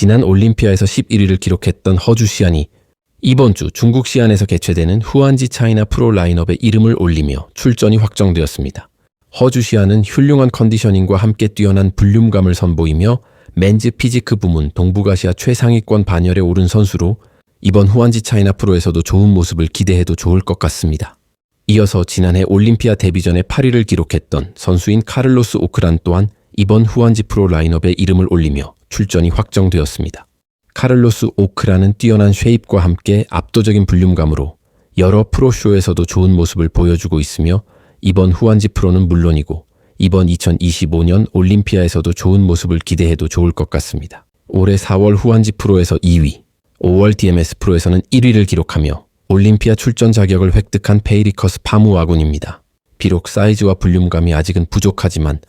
지난 올림피아에서 11위를 기록했던 허주 시안이 이번 주 중국 시안에서 개최되는 후안지 차이나 프로 라인업에 이름을 올리며 출전이 확정되었습니다. 허주 시안은 훌륭한 컨디셔닝과 함께 뛰어난 볼륨감을 선보이며 맨즈 피지크 부문 동북아시아 최상위권 반열에 오른 선수로 이번 후안지 차이나 프로에서도 좋은 모습을 기대해도 좋을 것 같습니다. 이어서 지난해 올림피아 데뷔 전에 8위를 기록했던 선수인 카를로스 오크란 또한 이번 후안지 프로 라인업에 이름을 올리며 출전이 확정되었습니다. 카를로스 오크라는 뛰어난 쉐입과 함께 압도적인 볼륨감으로 여러 프로쇼에서도 좋은 모습을 보여주고 있으며 이번 후안지 프로는 물론이고 이번 2025년 올림피아에서도 좋은 모습을 기대해도 좋을 것 같습니다. 올해 4월 후안지 프로에서 2위, 5월 DMS 프로에서는 1위를 기록하며 올림피아 출전 자격을 획득한 페이리커스 파무와군입니다. 비록 사이즈와 볼륨감이 아직은 부족하지만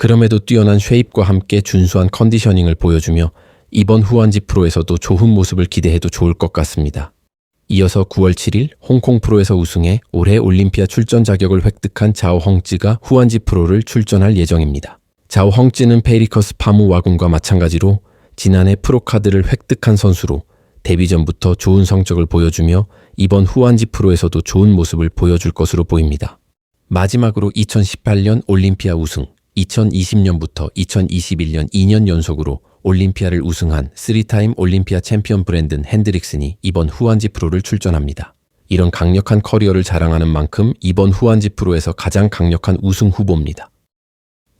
그럼에도 뛰어난 쉐입과 함께 준수한 컨디셔닝을 보여주며 이번 후안지 프로에서도 좋은 모습을 기대해도 좋을 것 같습니다. 이어서 9월 7일 홍콩 프로에서 우승해 올해 올림피아 출전 자격을 획득한 자오 헝찌가 후안지 프로를 출전할 예정입니다. 자오 헝찌는 페이리커스 파무 와군과 마찬가지로 지난해 프로카드를 획득한 선수로 데뷔 전부터 좋은 성적을 보여주며 이번 후안지 프로에서도 좋은 모습을 보여줄 것으로 보입니다. 마지막으로 2018년 올림피아 우승, 2020년부터 2021년 2년 연속으로 올림피아를 우승한 3타임 올림피아 챔피언 브랜든 핸드릭슨이 이번 후안지 프로를 출전합니다. 이런 강력한 커리어를 자랑하는 만큼 이번 후안지 프로에서 가장 강력한 우승 후보입니다.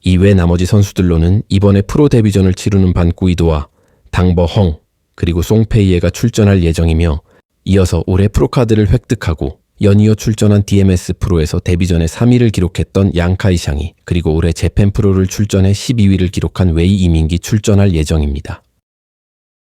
이외 나머지 선수들로는 이번에 프로 데뷔전을 치르는 반구이도와 당버헝 그리고 송페이에가 출전할 예정이며 이어서 올해 프로카드를 획득하고 연이어 출전한 DMS 프로에서 데뷔전에 3위를 기록했던 양카이샹이 그리고 올해 재팬 프로를 출전해 12위를 기록한 웨이 이민기 출전할 예정입니다.